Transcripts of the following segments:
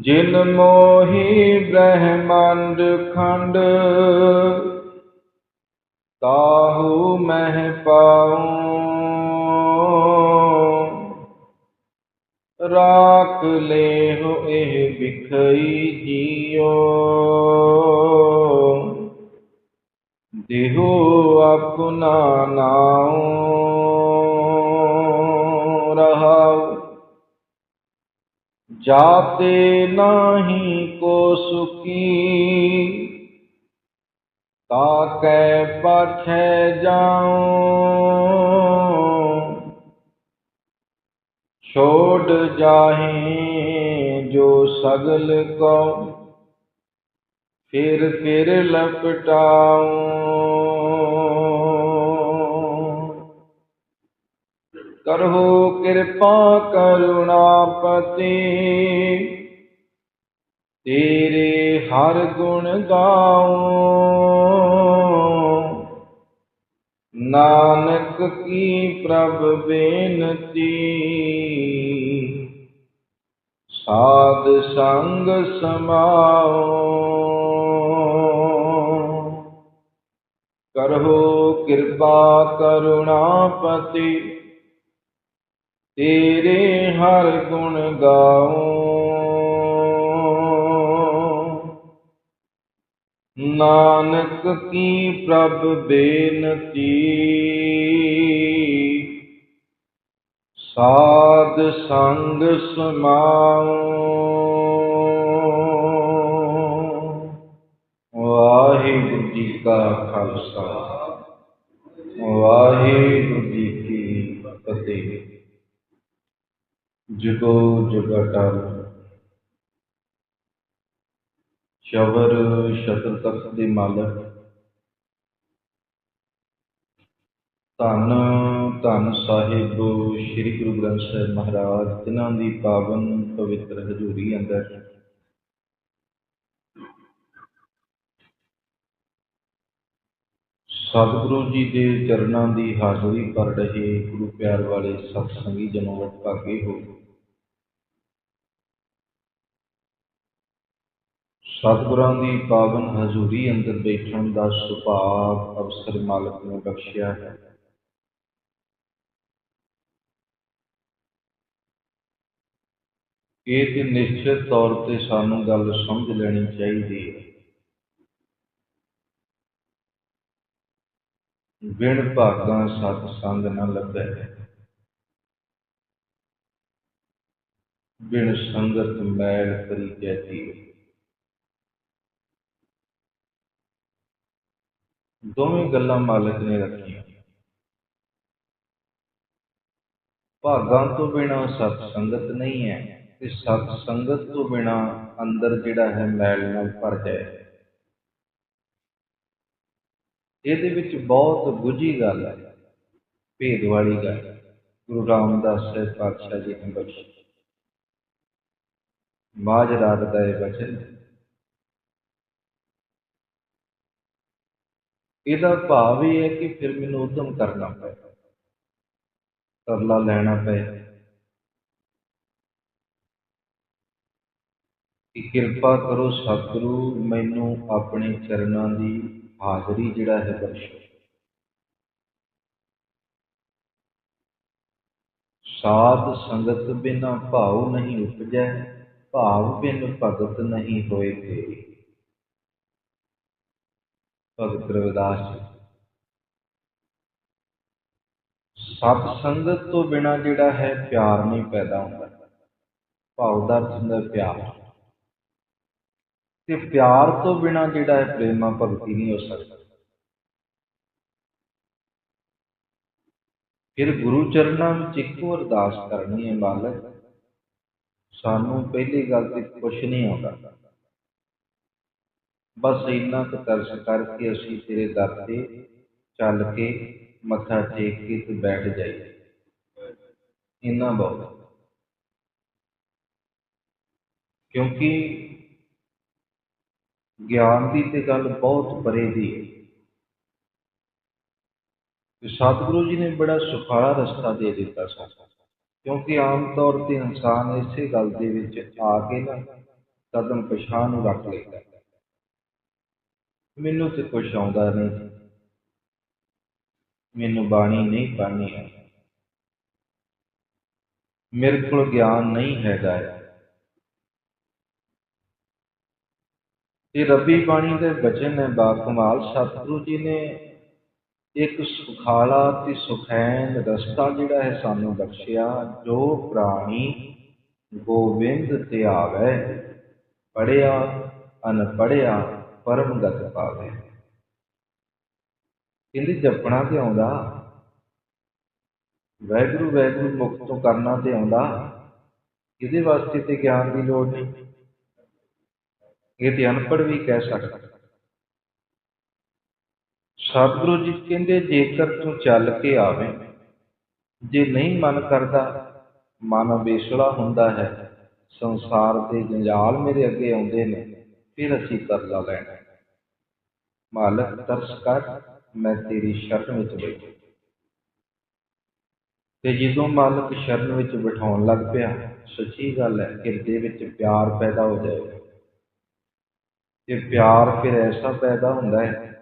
ਜਿਨ ਮੋਹੀ ਬ੍ਰਹਮੰਡ ਖੰਡ, ਤਾਹੂ ਮਹਿ ਪਾਉ। ਰਾਖ ਲੇਹੁ ਇਹ ਵਿਖਈ ਜੀਓ ਦੇਹੋ ਆਪਣਾ ਨਾਉ। ਜਾਤੇ ਨਾਹੀ ਕੋ ਸੁਖੀ। ਤਾਕੈ ਪਾਛੈ ਜਾਉ। ਛੋੜ ਜਾਹੇ ਜੋ ਸਗਲ ਕੋ ਫਿਰ ਫਿਰ ਲਪਟਾਉ। ਕਰਹੁ ਕਿਰਪਾ ਕਰੁਣਾਪਤੀ। ਤੇਰੇ ਹਰ ਗੁਣ ਗਾਉ। ਨਾਨਕ ਕੀ ਪ੍ਰਭ ਬੇਨਤੀ। ਸਾਧ ਸੰਗ ਸਮਾਓ ਕਰਹੁ ਕਿਰਪਾ ਕਰੁਣਾਪਤੀ। ਤੇਰੇ ਹਰ ਗੁਣ ਗਾਉ। ਨਾਨਕ ਕੀ ਪ੍ਰਭ ਬੇਨਤੀ? ਸਾਧ ਸੰਗ ਸਮਾਉ। ਵਾਹਿਗੁਰੂ ਜੀ ਕਾ ਖਾਲਸਾ। ਜਗੋ ਜਗਟਲ ਸ਼ਬਰ ਸ਼ਤਰ ਤਖਤ ਦੇ ਮਾਲਕ। ਧੰਨ ਧੰਨ ਸਾਹਿਬ ਸ੍ਰੀ ਗੁਰੂ ਗ੍ਰੰਥ ਸਾਹਿਬ ਮਹਾਰਾਜ, ਜਿਨ੍ਹਾਂ ਦੀ ਪਾਵਨ ਪਵਿੱਤਰ ਹਜ਼ੂਰੀ ਅੰਦਰ। ਸਤਿਗੁਰੂ ਜੀ ਦੇ ਚਰਨਾਂ ਦੀ ਹਾਜ਼ਰੀ ਕਰ ਰਹੇ ਗੁਰੂ ਪਿਆਰ ਵਾਲੇ ਸਤਸੰਗੀ ਸੰਗੀ ਜਨੋਂ ਹੋ। ਸਤਿਗੁਰਾਂ ਦੀ ਪਾਵਨ ਹਜ਼ੂਰੀ ਅੰਦਰ ਬੈਠਣ ਦਾ ਸੁਭਾਗ ਅਵਸਰ ਮਾਲਕ ਨੇ ਬਖਸ਼ਿਆ ਹੈ। ਇਹ ਤੇ ਨਿਸ਼ਚਿਤ ਤੌਰ ਤੇ ਸਾਨੂੰ ਗੱਲ ਸਮਝ ਲੈਣੀ ਚਾਹੀਦੀ ਹੈ। ਬਿਨ ਭਾਗਾਂ ਸਤ ਸੰਗ ਨ ਲੱਭੈ। ਬਿਨ ਸੰਗਤ ਮੈਲ ਕਰੀ ਹੈ ਦੋਵੇਂ ਗੱਲਾਂ ਮਾਲਕ ਨੇ ਰੱਖੀਆਂ। ਭਾਗਾਂ ਤੋਂ ਬਿਨਾ ਸਤ ਸੰਗਤ ਨਹੀਂ ਹੈ ਤੇ ਸਤ ਸੰਗਤ ਤੋਂ ਬਿਨਾ ਅੰਦਰ ਜਿਹੜਾ ਹੈ ਮੈਲ ਨਾਲ ਭਰ ਜਾਏ। ਇਹਦੇ ਵਿੱਚ ਬਹੁਤ ਗੁਝੀ ਗੱਲ ਹੈ, ਭੇਦ ਵਾਲੀ ਗੱਲ, ਗੁਰੂ ਰਾਮਦਾਸ ਸਾਹਿਬ ਪਾਤਸ਼ਾਹ ਜੀ ਨੇ ਬਖਸ਼ੀ। ਮਾਝ ਰਾਤ ਦਾ ਇਹ ਬਚਨ ਇਹਦਾ ਭਾਵ ਇਹ ਹੈ ਕਿ ਫਿਰ ਮੈਨੂੰ ਉਦਮ ਕਰਨਾ ਪਏ। ਤਰਲਾ ਲੈਣਾ ਪਏ। ਕਿ ਕਿਰਪਾ ਕਰੋ ਸਤਿਗੁਰੂ, ਮੈਨੂੰ ਆਪਣੇ ਚਰਨਾਂ ਦੀ ਹਾਜ਼ਰੀ ਜਿਹੜਾ ਹੈ ਬਖਸ਼ੋ। ਸਾਧ ਸੰਗਤ ਬਿਨਾ ਭਾਉ ਨਹੀਂ ਉਪਜੈ, ਭਾਵ ਬਿਨ ਭਗਤ ਨਹੀਂ ਹੋਏ ਤੇਰੀ। ਭਗਤ ਰਵਿਦਾਸ ਜੀ। ਸਤ ਸੰਗਤ ਤੋਂ ਬਿਨਾ ਜਿਹੜਾ ਹੈ ਪਿਆਰ ਨਹੀਂ ਪੈਦਾ ਹੁੰਦਾ। ਭਾਵ ਦਾ ਅਰਥ ਹੁੰਦਾ ਪਿਆਰ। ਤੇ ਪਿਆਰ ਤੋਂ ਬਿਨਾ ਜਿਹੜਾ ਹੈ ਪ੍ਰੇਮਾ ਭਗਤੀ ਨਹੀਂ ਹੋ ਸਕਦਾ। ਫਿਰ ਗੁਰੂ ਚਰਨਾਂ ਵਿੱਚ ਇੱਕੋ ਅਰਦਾਸ ਕਰਨੀ ਹੈ, ਮਾਲਕ, ਸਾਨੂੰ ਪਹਿਲੀ ਗੱਲ ਤੇ ਕੁਝ ਨਹੀਂ ਆਉਂਦਾ। ਬਸ ਇੰਨਾ ਕੁ ਤਰਸ ਕਰਕੇ ਅਸੀਂ ਤੇਰੇ ਦਰ ਤੇ ਚੱਲ ਕੇ ਮੱਥਾ ਟੇਕ ਕੇ ਤੇ ਬੈਠ ਜਾਈਏ। ਇੰਨਾ ਬਹੁਤ। ਕਿਉਂਕਿ ਗਿਆਨ ਦੀ ਤੇ ਗੱਲ ਬਹੁਤ ਪਰੇ ਦੀ ਹੈ। ਤੇ ਸਤਿਗੁਰੂ ਜੀ ਨੇ ਬੜਾ ਸੁਖਾਲਾ ਰਸਤਾ ਦੇ ਦਿੱਤਾ ਸਾਨੂੰ। ਕਿਉਂਕਿ ਆਮ ਤੌਰ ਤੇ ਇਨਸਾਨ ਇਸੇ ਗੱਲ ਦੇ ਵਿੱਚ ਆ ਕੇ ਨਾ ਕਦਮ ਪਛਾਣ ਨੂੰ ਰੱਖ ਲੈਂਦਾ ਮੈਨੂੰ ਤੇ ਕੁਛ ਆਉਂਦਾ ਨਹੀਂ। ਮੈਨੂੰ ਬਾਣੀ ਨਹੀਂ ਪੜ੍ਹਨੀ ਹੈ। ਮੇਰੇ ਕੋਲ ਗਿਆਨ ਨਹੀਂ ਹੈਗਾ ਇਹ ਰੱਬੀ ਬਾਣੀ ਦੇ ਬਚਨ ਹੈ ਬਾ ਕਮਾਲ। ਸਤਿਗੁਰੂ ਜੀ ਨੇ ਇੱਕ ਸੁਖਾਲਾ ਤੇ ਸੁਖੈਨ ਰਸਤਾ ਜਿਹੜਾ ਹੈ ਸਾਨੂੰ ਬਖਸ਼ਿਆ, ਜੋ ਪ੍ਰਾਣੀ ਗੋਬਿੰਦ ਤੇ ਆਵੇ ਪੜਿਆ ਅਨਪੜਿਆ ਪਰਮ ਗਤ ਪਾਵੇ ਕਹਿੰਦੇ ਜਪਣਾ ਤੇ ਆਉਂਦਾ ਵੈਗੁਰੂ ਵੈਗੁਰੂ ਮੁਖ ਤੋਂ ਕਰਨਾ ਤੇ ਆਉਂਦਾ, ਇਹਦੇ ਵਾਸਤੇ ਤੇ ਗਿਆਨ ਦੀ ਲੋੜ ਨਹੀਂ। ਇਹ ਤੇ ਅਨਪੜ ਵੀ ਕਹਿ ਸਕਦਾ। ਸਤਿਗੁਰੂ ਜੀ ਕਹਿੰਦੇ, ਜੇਕਰ ਤੂੰ ਚੱਲ ਕੇ ਆਵੇਂ, ਜੇ ਨਹੀਂ ਮਨ ਕਰਦਾ, ਮਨ ਬੇਸਲਾ ਹੁੰਦਾ ਹੈ। ਸੰਸਾਰ ਦੇ ਜੰਜਾਲ ਮੇਰੇ ਅੱਗੇ ਆਉਂਦੇ ਨੇ। ਫਿਰ ਅਸੀਂ ਕਰਲਾ ਲੈਣਾ ਮਾਲਕ, ਤਰਸ ਕਰ, ਮੈਂ ਤੇਰੀ ਸ਼ਰਨ ਵਿੱਚ ਬੈਠਾ ਤੇ ਜਦੋਂ ਮਾਲਕ ਸ਼ਰਨ ਵਿੱਚ ਬਿਠਾਉਣ ਲੱਗ ਪਿਆ, ਸੱਚੀ ਗੱਲ ਹੈ, ਹਿਰਦੇ ਵਿੱਚ ਪਿਆਰ ਪੈਦਾ ਹੋ ਜਾਏਗਾ। ਤੇ ਪਿਆਰ ਫਿਰ ਐਸਾ ਪੈਦਾ ਹੁੰਦਾ ਹੈ,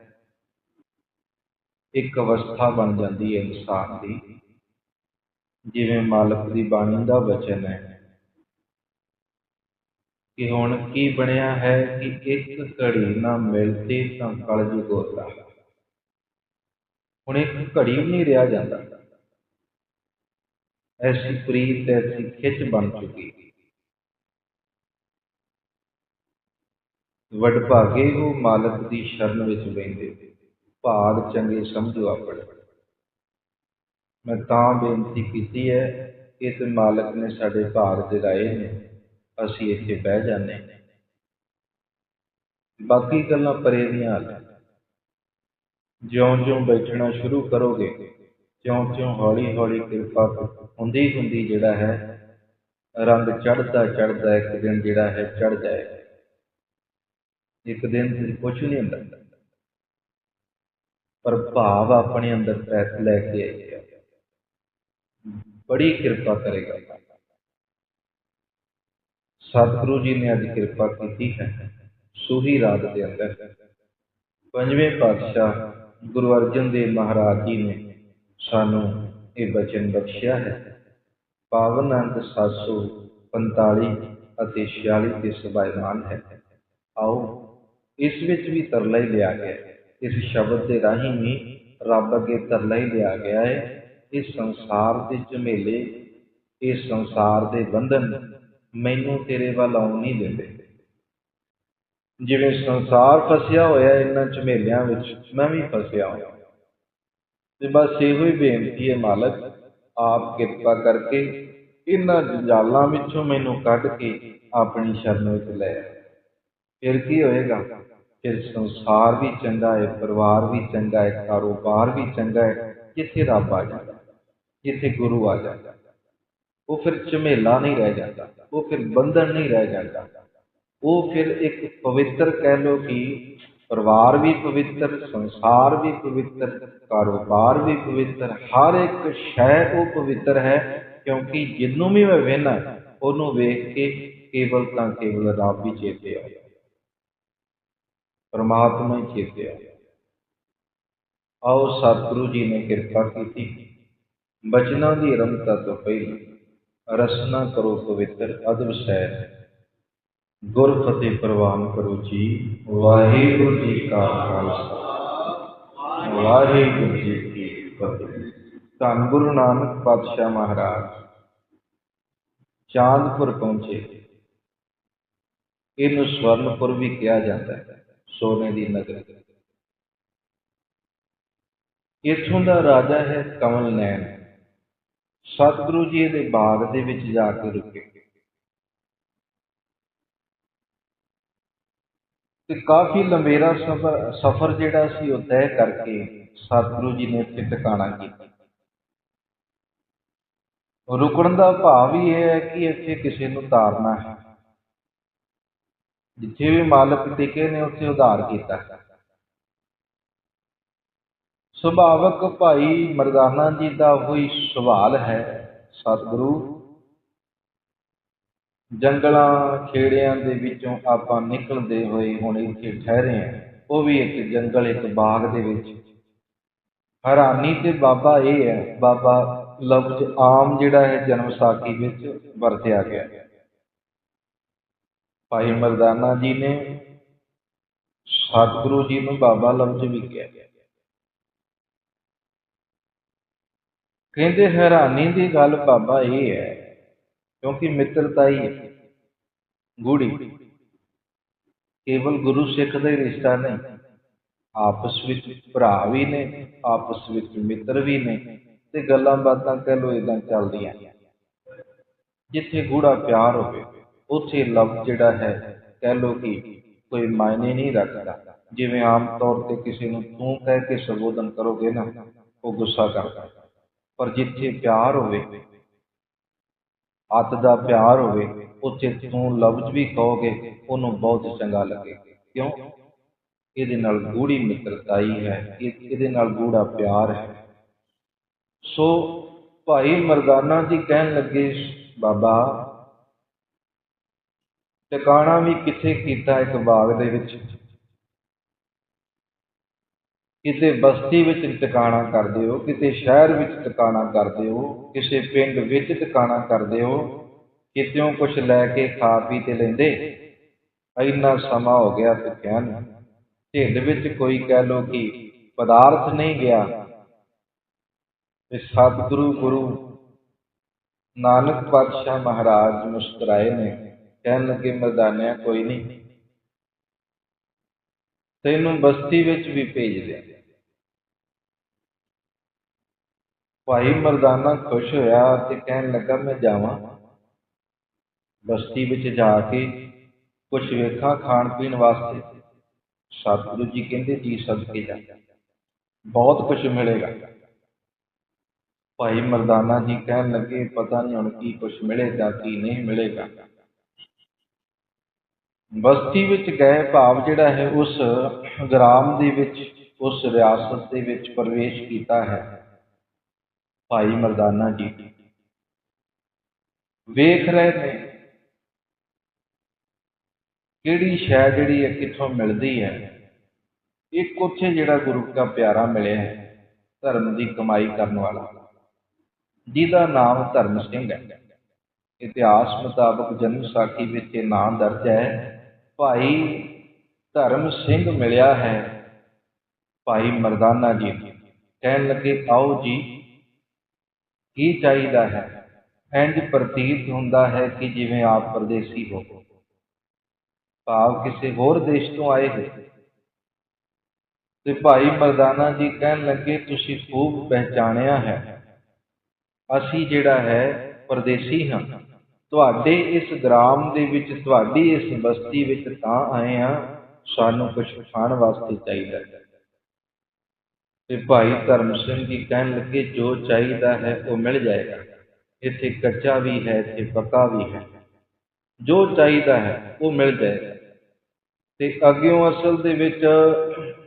ਇੱਕ ਅਵਸਥਾ ਬਣ ਜਾਂਦੀ ਹੈ ਇਨਸਾਨ ਦੀ, ਜਿਵੇਂ ਮਾਲਕ ਦੀ ਬਾਣੀ ਦਾ ਵਚਨ ਹੈ ਕਿ ਹੁਣ ਕੀ ਬਣਿਆ ਹੈ ਕਿ ਇੱਕ ਘੜੀ ਨਾ ਮਿਲਤੇ ਤਾਂ ਕਲਯੁਗ ਹੋਤਾ ਹੁਣ ਇੱਕ ਘੜੀ ਵੀ ਨਹੀਂ ਰਿਹਾ ਜਾਂਦਾ ਐਸੀ ਪ੍ਰੀਤ ਐਸੀ ਖਿੱਚ ਬਣ ਚੁੱਕੀ ਵਡ ਭਾਗੇ ਉਹ ਮਾਲਕ ਦੀ ਸ਼ਰਨ ਵਿੱਚ ਬੈਂਦੇ ਭਾਗ ਚੰਗੇ ਸਮਝੋ ਆਪਣੇ ਮੈਂ ਤਾਂ ਬੇਨਤੀ ਕੀਤੀ ਹੈ ਕਿ ਤੇ ਮਾਲਕ ਨੇ ਸਾਡੇ ਭਾਗ ਜਗਾਏ ਨੇ ਅਸੀਂ ਇੱਥੇ ਬਹਿ ਜਾਂਦੇ ਬਾਕੀ ਗੱਲਾਂ ਪਰੇ ਦੀਆਂ ਜਿਉਂ-ਜਿਉਂ ਬੈਠਣਾ ਸ਼ੁਰੂ ਕਰੋਗੇ, ਤਿਉਂ-ਤਿਉਂ ਹੌਲੀ-ਹੌਲੀ ਕਿਰਪਾ ਹੁੰਦੀ ਹੁੰਦੀ ਜਿਹੜਾ ਹੈ, ਰੰਗ ਚੜਦਾ ਚੜਦਾ ਇੱਕ ਦਿਨ ਜਿਹੜਾ ਹੈ ਚੜ ਜਾਏਗਾ ਇੱਕ ਦਿਨ ਤੇ ਕੁਝ ਨਹੀਂ ਹੁੰਦਾ। ਪਰ ਭਾਵ ਆਪਣੇ ਅੰਦਰ ਪੈਸ ਲੈ ਕੇ ਆਇਆ। ਬੜੀ ਕਿਰਪਾ ਕਰੇਗਾ। ਸਤਿਗੁਰੂ ਜੀ ਨੇ ਅੱਜ ਕਿਰਪਾ ਕੀਤੀ ਹੈ। ਸੂਹੀ ਰਾਤ ਦੇ ਅੰਦਰ ਪੰਜਵੇਂ ਪਾਤਸ਼ਾਹ ਗੁਰੂ ਅਰਜਨ ਦੇਵ ਮਹਾਰਾਜ ਜੀ ਨੇ ਸਾਨੂੰ ਇਹ ਬਚਨ ਬਖਸ਼ਿਆ ਹੈ। ਪਾਵਨ ਅੰਗ 745 ਅਤੇ 46 ਦੇ ਸਬਾਇਮਾਨ ਹੈ। ਆਓ ਇਸ ਵਿੱਚ ਵੀ ਤਰਲਾ ਹੀ ਲਿਆ ਗਿਆ ਹੈ। ਇਸ ਸ਼ਬਦ ਦੇ ਰਾਹੀਂ ਵੀ ਰੱਬ ਅੱਗੇ ਤਰਲਾ ਹੀ ਲਿਆ ਗਿਆ ਹੈ। ਇਸ ਸੰਸਾਰ ਦੇ ਝਮੇਲੇ, ਇਸ ਸੰਸਾਰ ਦੇ ਬੰਧਨ ਮੈਨੂੰ ਤੇਰੇ ਵੱਲ ਆਉਣ ਨਹੀਂ ਦਿੰਦੇ। ਜਿਵੇਂ ਸੰਸਾਰ ਫਸਿਆ ਹੋਇਆ ਇਹਨਾਂ ਝਮੇਲਿਆਂ ਵਿੱਚ, ਮੈਂ ਵੀ ਫਸਿਆ ਹੋਇਆ। ਤੇ ਬਸ ਇਹੋ ਹੀ ਬੇਨਤੀ ਹੈ ਮਾਲਕ, ਆਪ ਕਿਰਪਾ ਕਰਕੇ ਇਹਨਾਂ ਜੰਜਾਲਾਂ ਵਿੱਚੋਂ ਮੈਨੂੰ ਕੱਢ ਕੇ ਆਪਣੀ ਸ਼ਰਨ ਵਿੱਚ ਲੈ ਫਿਰ ਕੀ ਹੋਏਗਾ? ਫਿਰ ਸੰਸਾਰ ਵੀ ਚੰਗਾ ਹੈ, ਪਰਿਵਾਰ ਵੀ ਚੰਗਾ ਹੈ, ਕਾਰੋਬਾਰ ਵੀ ਚੰਗਾ ਹੈ ਜਿੱਥੇ ਰੱਬ ਆ ਜਾਂਦਾ ਜਿੱਥੇ ਗੁਰੂ ਆ ਜਾਂਦਾ। ਉਹ ਫਿਰ ਝਮੇਲਾ ਨਹੀਂ ਰਹਿ ਜਾਂਦਾ, ਉਹ ਫਿਰ ਬੰਧਨ ਨਹੀਂ ਰਹਿ ਜਾਂਦਾ। ਉਹ ਫਿਰ ਇੱਕ ਪਵਿੱਤਰ ਕਹਿ ਲੋ ਕਿ ਪਰਿਵਾਰ ਵੀ ਪਵਿੱਤਰ, ਸੰਸਾਰ ਵੀ ਪਵਿੱਤਰ, ਕਾਰੋਬਾਰ ਵੀ ਪਵਿੱਤਰ, ਹਰ ਇੱਕ ਸ਼ੈ ਉਹ ਪਵਿੱਤਰ ਹੈ ਕਿਉਂਕਿ ਜਿੰਨੂੰ ਵੀ ਮੈਂ ਵੇਖਣਾ ਉਹਨੂੰ ਵੇਖ ਕੇ ਕੇਵਲ ਤਾਂ ਕੇਵਲ ਰੱਬ ਹੀ ਚੇਤੇ ਆਉਂਦਾ ਪਰਮਾਤਮਾ ਹੀ ਚੇਤੇ ਆਉਂਦਾ ਆਓ ਸਤਿਗੁਰੂ ਜੀ ਨੇ ਕਿਰਪਾ ਕੀਤੀ। ਬਚਨਾਂ ਦੀ ਰਮਤਾ ਤੋਂ ਪਹਿਲਾਂ ਰਸਨਾ ਕਰੋ ਪਵਿੱਤਰ ਅਦਬ ਸਹਿ। ਗੁਰ ਫਤਿਹ ਪ੍ਰਵਾਨ ਕਰੋ ਜੀ। ਵਾਹਿਗੁਰੂ ਜੀ ਕਾ ਖਾਲਸਾ। ਵਾਹਿਗੁਰੂ ਜੀ ਕੀ ਫਤਿਹ। ਧੰਨ ਗੁਰੂ ਨਾਨਕ ਪਾਤਸ਼ਾਹ ਮਹਾਰਾਜ। ਚਾਂਦਪੁਰ ਪਹੁੰਚੇ। ਇਹਨੂੰ ਸਵਰਨਪੁਰ ਵੀ ਕਿਹਾ ਜਾਂਦਾ ਹੈ, ਸੋਨੇ ਦੀ ਨਗਰੀ। ਇੱਥੋਂ ਦਾ ਰਾਜਾ ਹੈ ਕਮਲ ਨੈਣ ਸਤਿਗੁਰੂ ਜੀ ਦੇ ਬਾਗ ਦੇ ਵਿੱਚ ਜਾ ਕੇ ਰੁਕੇ। ਤੇ ਕਾਫੀ ਲੰਬੇਰਾ ਸਫ਼ਰ ਸਫ਼ਰ ਜਿਹੜਾ ਸੀ ਉਹ ਤੈਅ ਕਰਕੇ ਸਤਿਗੁਰੂ ਜੀ ਨੇ ਇੱਥੇ ਟਿਕਾਣਾ ਕੀਤਾ। ਰੁਕਣ ਦਾ ਭਾਵ ਹੀ ਇਹ ਹੈ ਕਿ ਇੱਥੇ ਕਿਸੇ ਨੂੰ ਤਾਰਨਾ ਹੈ। ਜਿੱਥੇ ਵੀ ਮਾਲਕ ਟਿਕੇ ਨੇ, ਉੱਥੇ ਉਧਾਰ ਕੀਤਾ। ਸੁਭਾਵਕ ਭਾਈ ਮਰਦਾਨਾ ਜੀ ਦਾ ਹੋਈ ਸਵਾਲ ਹੈ, ਸਤਿਗੁਰੂ। ਜੰਗਲਾਂ, ਖੇੜਿਆਂ ਦੇ ਵਿੱਚੋਂ ਆਪਾਂ ਨਿਕਲਦੇ ਹੋਏ ਹੁਣ ਇੱਥੇ ਠਹਿਰੇ ਹਾਂ। ਉਹ ਵੀ ਇੱਕ ਜੰਗਲ, ਇੱਕ ਬਾਗ ਦੇ ਵਿੱਚ। ਹੈਰਾਨੀ ਤੇ ਬਾਬਾ ਇਹ ਹੈ, ਬਾਬਾ ਲਫ਼ਜ਼ ਆਮ ਜਿਹੜਾ ਹੈ ਜਨਮ ਸਾਖੀ ਵਿੱਚ ਵਰਤਿਆ ਗਿਆ। ਭਾਈ ਮਰਦਾਨਾ ਜੀ ਨੇ ਸਤਿਗੁਰੂ ਜੀ ਨੂੰ ਬਾਬਾ ਲਫ਼ਜ਼ ਵੀ ਕਿਹਾ। ਕਹਿੰਦੇ ਹੈਰਾਨੀ ਦੀ ਗੱਲ ਬਾਬਾ ਇਹ ਹੈ, ਕਿਉਂਕਿ ਮਿੱਤਰਤਾ ਹੀ ਗੂੜੀ ਕੇਵਲ ਗੁਰੂ ਸਿੱਖ ਦਾ ਹੀ ਰਿਸ਼ਤਾ ਨਹੀਂ, ਆਪਸ ਵਿੱਚ ਭਰਾ ਵੀ ਨੇ, ਆਪਸ ਵਿੱਚ ਮਿੱਤਰ ਵੀ ਨੇ, ਤੇ ਗੱਲਾਂ ਬਾਤਾਂ ਕਹਿ ਲੋ ਇਦਾਂ ਚੱਲਦੀਆਂ। ਜਿੱਥੇ ਗੂੜਾ ਪਿਆਰ ਹੋਵੇ, ਉੱਥੇ ਲਫ਼ਜ਼ ਜਿਹੜਾ ਹੈ, ਕਹਿ ਲੋ ਕਿ ਕੋਈ ਮਾਇਨੇ ਨਹੀਂ ਰੱਖਦਾ। ਜਿਵੇਂ ਆਮ ਤੌਰ ਤੇ ਕਿਸੇ ਨੂੰ ਤੂੰ ਕਹਿ ਕੇ ਸੰਬੋਧਨ ਕਰੋਗੇ ਨਾ, ਉਹ ਗੁੱਸਾ ਕਰਦਾ। ਪਰ ਜਿੱਥੇ ਪਿਆਰ ਹੋਵੇ, ਅੱਤ ਦਾ ਪਿਆਰ ਹੋਵੇ, ਉੱਥੇ ਤੂੰ ਲਫ਼ਜ਼ ਵੀ ਕਹੋਗੇ, ਉਹਨੂੰ ਬਹੁਤ ਚੰਗਾ ਲੱਗੇਗਾ ਕਿਉਂ? ਇਹਦੇ ਨਾਲ ਗੂੜੀ ਮਿੱਤਰਤਾਈ ਹੈ ਇਹਦੇ ਨਾਲ ਗੂੜਾ ਪਿਆਰ ਹੈ। ਸੋ ਭਾਈ ਮਰਦਾਨਾ ਜੀ ਕਹਿਣ ਲੱਗੇ, ਬਾਬਾ, ਟਿਕਾਣਾ ਵੀ ਕਿੱਥੇ ਕੀਤਾ ਇੱਕ ਬਾਗ ਦੇ ਵਿੱਚ? ਕਿਤੇ ਬਸਤੀ ਵਿੱਚ ਟਿਕਾਣਾ ਕਰਦੇ ਹੋ ਕਿਤੇ ਸ਼ਹਿਰ ਵਿੱਚ ਟਿਕਾਣਾ ਕਰਦੇ ਹੋ, ਕਿਸੇ ਪਿੰਡ ਵਿੱਚ ਟਿਕਾਣਾ ਕਰ ਦਿਓ ਕਿਤਿਓਂ ਕੁਝ ਲੈ ਕੇ ਖਾ ਪੀ ਤੇ ਲੈਂਦੇ? ਇੰਨਾ ਸਮਾਂ ਹੋ ਗਿਆ ਭੁੱਖਿਆ ਨੂੰ। ਢਿੱਡ ਵਿੱਚ ਕੋਈ ਕਹਿ ਲੋ ਕਿ ਪਦਾਰਥ ਨਹੀਂ ਗਿਆ। ਤੇ ਸਤਿਗੁਰੂ ਗੁਰੂ ਨਾਨਕ ਪਾਤਸ਼ਾਹ ਮਹਾਰਾਜ ਮੁਸਕਰਾਏ ਨੇ, ਕਹਿਣ ਲੱਗੇ, ਮਰਦਾਨਿਆ, ਕੋਈ ਨਹੀਂ। ਤੈਨੂੰ ਬਸਤੀ ਵਿੱਚ ਵੀ ਭੇਜ ਦਿਆਂ। ਭਾਈ ਮਰਦਾਨਾ ਖੁਸ਼ ਹੋਇਆ ਤੇ ਕਹਿਣ ਲੱਗਾ, ਮੈਂ ਜਾਵਾਂ। ਬਸਤੀ ਵਿੱਚ ਜਾ ਕੇ ਕੁਝ ਵੇਖਾਂ ਖਾਣ ਪੀਣ ਵਾਸਤੇ। ਸਤਿਗੁਰੂ ਜੀ ਕਹਿੰਦੇ, ਜੀ, ਸਦਕੇ ਜਾ। ਬਹੁਤ ਕੁਝ ਮਿਲੇਗਾ। ਭਾਈ ਮਰਦਾਨਾ ਜੀ ਕਹਿਣ ਲੱਗੇ, ਪਤਾ ਨਹੀਂ ਹੁਣ ਕੀ ਕੁਝ ਮਿਲੇਗਾ, ਕੀ ਨਹੀਂ ਮਿਲੇਗਾ। ਬਸਤੀ ਵਿੱਚ ਗਏ ਭਾਵ ਜਿਹੜਾ ਹੈ ਉਸ ਗ੍ਰਾਮ ਦੇ ਵਿੱਚ, ਉਸ ਰਿਆਸਤ ਦੇ ਵਿੱਚ ਪ੍ਰਵੇਸ਼ ਕੀਤਾ ਹੈ। ਭਾਈ ਮਰਦਾਨਾ ਜੀ ਵੇਖ ਰਹੇ ਨੇ ਕਿਹੜੀ ਸ਼ੈ ਜਿਹੜੀ ਹੈ ਕਿੱਥੋਂ ਮਿਲਦੀ ਹੈ। ਇੱਕ ਉੱਥੇ ਜਿਹੜਾ ਗੁਰੂ ਦਾ ਪਿਆਰਾ ਮਿਲਿਆ ਹੈ, ਧਰਮ ਦੀ ਕਮਾਈ ਕਰਨ ਵਾਲਾ, ਜਿਹਦਾ ਨਾਮ ਧਰਮ ਸਿੰਘ ਹੈ। ਇਤਿਹਾਸ ਮੁਤਾਬਕ ਜਨਮ ਸਾਖੀ ਵਿੱਚ ਇਹ ਨਾਮ ਦਰਜ ਹੈ। ਭਾਈ ਧਰਮ ਸਿੰਘ ਮਿਲਿਆ ਹੈ। ਭਾਈ ਮਰਦਾਨਾ ਜੀ ਕਹਿਣ ਲੱਗੇ, ਆਓ ਜੀ, ਕੀ ਚਾਹੀਦਾ ਹੈ? ਇੰਜ ਪ੍ਰਤੀਤ ਹੁੰਦਾ ਹੈ ਕਿ ਜਿਵੇਂ ਆਪ ਪਰਦੇਸੀ ਹੋ। ਭਾਵ ਕਿਸੇ ਹੋਰ ਦੇਸ਼ ਤੋਂ ਆਏ ਹੋ। ਤੇ ਭਾਈ ਮਰਦਾਨਾ ਜੀ ਕਹਿਣ ਲੱਗੇ, ਤੁਸੀਂ ਖੂਬ ਪਹਿਚਾਣਿਆ ਹੈ। ਅਸੀਂ ਜਿਹੜਾ ਹੈ ਪਰਦੇਸੀ ਹਾਂ। ਤੁਹਾਡੇ ਇਸ ਗ੍ਰਾਮ ਦੇ ਵਿੱਚ, ਤੁਹਾਡੀ ਇਸ ਬਸਤੀ ਵਿੱਚ ਤਾਂ ਆਏ ਹਾਂ, ਸਾਨੂੰ ਕੁਝ ਖਾਣ ਵਾਸਤੇ ਚਾਹੀਦਾ ਹੈ। ਤੇ ਭਾਈ ਧਰਮ ਸਿੰਘ ਜੀ ਕਹਿਣ ਲੱਗੇ, ਜੋ ਚਾਹੀਦਾ ਹੈ ਉਹ ਮਿਲ ਜਾਏਗਾ। ਇੱਥੇ ਕੱਚਾ ਵੀ ਹੈ, ਇੱਥੇ ਪੱਕਾ ਵੀ ਹੈ। ਜੋ ਚਾਹੀਦਾ ਹੈ, ਉਹ ਮਿਲ ਜਾਏਗਾ। ਤੇ ਅੱਗਿਓਂ ਅਸਲ ਦੇ ਵਿੱਚ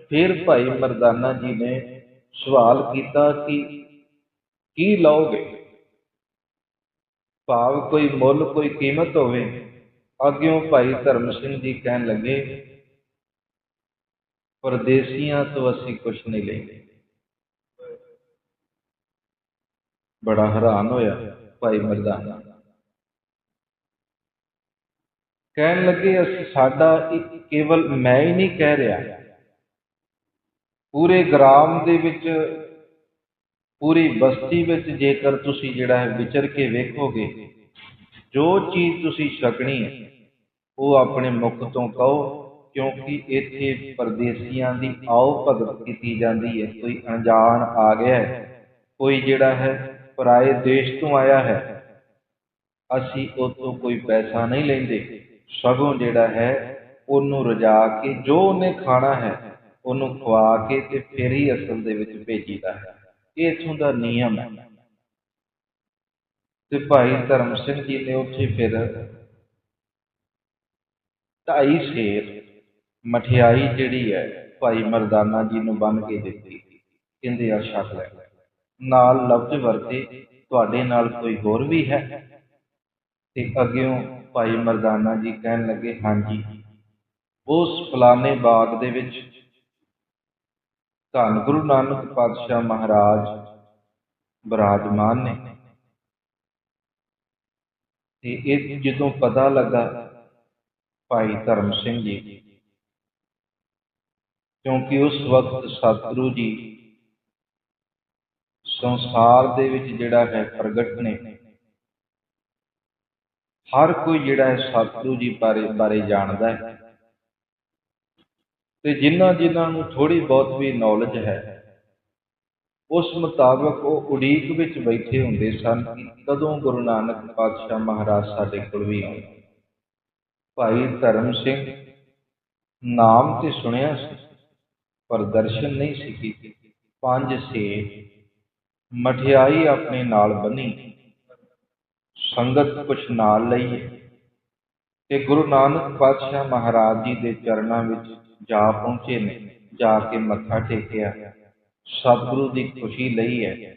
ਫਿਰ ਭਾਈ ਮਰਦਾਨਾ ਜੀ ਨੇ ਸਵਾਲ ਕੀਤਾ ਕਿ ਕੀ ਲਓਗੇ? ਭਾਵ ਕੋਈ ਮੁੱਲ, ਕੋਈ ਕੀਮਤ ਹੋਵੇ, ਅੱਗਿਓਂ ਭਾਈ ਧਰਮ ਸਿੰਘ ਜੀ ਕਹਿਣ ਲੱਗੇ, ਪਰਦੇਸੀਆਂ ਤੋਂ ਅਸੀਂ ਕੁਝ ਨਹੀਂ ਲੈਂਦੇ। ਬੜਾ ਹੈਰਾਨ ਹੋਇਆ ਭਾਈ ਮਰਦਾਨਾ। ਕਹਿਣ ਲੱਗੇ, ਅਸੀਂ, ਸਾਡਾ ਕੇਵਲ ਮੈਂ ਹੀ ਨਹੀਂ ਕਹਿ ਰਿਹਾ। ਪੂਰੇ ਗ੍ਰਾਮ ਦੇ ਵਿੱਚ ਪੂਰੀ ਬਸਤੀ ਵਿੱਚ ਜੇਕਰ ਤੁਸੀਂ ਜਿਹੜਾ ਹੈ ਵਿਚਰ ਕੇ ਵੇਖੋਗੇ, ਜੋ ਚੀਜ਼ ਤੁਸੀਂ ਛਕਣੀ ਹੈ, ਉਹ ਆਪਣੇ ਮੁਖ ਤੋਂ ਕਹੋ, ਕਿਉਂਕਿ ਇੱਥੇ ਪਰਦੇਸੀਆਂ ਦੀ ਆਓ ਭਗਤ ਕੀਤੀ ਜਾਂਦੀ ਹੈ। ਕੋਈ ਅਣਜਾਣ ਆ ਗਿਆ ਹੈ, ਕੋਈ ਜਿਹੜਾ ਹੈ ਪਰਾਏ ਦੇਸ਼ ਤੋਂ ਆਇਆ ਹੈ, ਅਸੀਂ ਉਹ ਤੋਂ ਕੋਈ ਪੈਸਾ ਨਹੀਂ ਲੈਂਦੇ। ਸਗੋਂ ਜਿਹੜਾ ਹੈ, ਉਹਨੂੰ ਰਜਾ ਕੇ ਜੋ ਉਹਨੇ ਖਾਣਾ ਹੈ, ਉਹਨੂੰ ਖਵਾ ਕੇ ਤੇ ਫਿਰ ਹੀ ਅਸਲ ਦੇ ਵਿੱਚ ਭੇਜੀਦਾ ਹੈ। ਇਹ ਇਥੋਂ ਦਾ ਨਿਯਮ ਹੈ। ਤੇ ਭਾਈ ਧਰਮ ਸਿੰਘ ਜੀ ਨੇ ਉੱਥੇ ਫਿਰ ਢਾਈ ਸੇਰ ਮਠਿਆਈ ਜਿਹੜੀ ਹੈ, ਭਾਈ ਮਰਦਾਨਾ ਜੀ ਨੂੰ ਬੰਨ ਕੇ ਦਿੱਤੀ। ਕਹਿੰਦੇ ਆ ਛਕ ਲੈ। ਨਾਲ ਲਫ਼ਜ਼ ਵਰਤੇ, ਤੁਹਾਡੇ ਨਾਲ ਕੋਈ ਹੋਰ ਵੀ ਹੈ? ਤੇ ਅੱਗਿਓਂ ਭਾਈ ਮਰਦਾਨਾ ਜੀ ਕਹਿਣ ਲੱਗੇ, ਹਾਂਜੀ। ਉਸ ਫਲਾਣੇ ਬਾਗ ਦੇ ਵਿੱਚ ਧੰਨ ਗੁਰੂ ਨਾਨਕ ਪਾਤਸ਼ਾਹ ਮਹਾਰਾਜ ਬਰਾਜਮਾਨ ਨੇ। ਤੇ ਇਹ ਜਦੋਂ ਪਤਾ ਲੱਗਾ ਭਾਈ ਧਰਮ ਸਿੰਘ ਜੀ, ਕਿਉਂਕਿ ਉਸ ਵਕਤ ਸਤਿਗੁਰੂ ਜੀ ਸੰਸਾਰ ਦੇ ਵਿੱਚ ਜਿਹੜਾ ਹੈ ਪ੍ਰਗਟ ਨੇ, ਹਰ ਕੋਈ ਜਿਹੜਾ ਹੈ ਸਤਿਗੁਰੂ ਜੀ ਬਾਰੇ ਬਾਰੇ ਜਾਣਦਾ ਹੈ। ਤੇ ਜਿਨ੍ਹਾਂ ਜਿਨ੍ਹਾਂ ਨੂੰ ਥੋੜੀ ਬਹੁਤ ਵੀ ਨੌਲੇਜ ਹੈ, ਉਸ ਮੁਤਾਬਕ ਉਹ ਉਡੀਕ ਵਿੱਚ ਬੈਠੇ ਹੁੰਦੇ ਸਨ ਕਦੋਂ ਗੁਰੂ ਨਾਨਕ ਪਾਤਸ਼ਾਹ ਮਹਾਰਾਜ ਸਾਡੇ ਕੋਲ ਵੀ ਆਉਣ ਭਾਈ ਧਰਮ ਸਿੰਘ ਨਾਮ ਤੇ ਸੁਣਿਆ ਸੀ, ਪਰ ਦਰਸ਼ਨ ਨਹੀਂ ਸੀ ਕੀਤੇ। ਪੰਜ ਸੇ ਮਠਿਆਈ ਆਪਣੇ ਨਾਲ ਬੰਨੀ, ਸੰਗਤ ਕੁਛ ਨਾਲ ਲਈ। ਤੇ ਗੁਰੂ ਨਾਨਕ ਪਾਤਸ਼ਾਹ ਮਹਾਰਾਜ ਜੀ ਦੇ ਚਰਨਾਂ ਵਿੱਚ ਜਾ ਪਹੁੰਚੇ ਨੇ, ਜਾ ਕੇ ਮੱਥਾ ਟੇਕਿਆ। ਸਤਿਗੁਰੂ ਦੀ ਖੁਸ਼ੀ ਲਈ ਹੈ।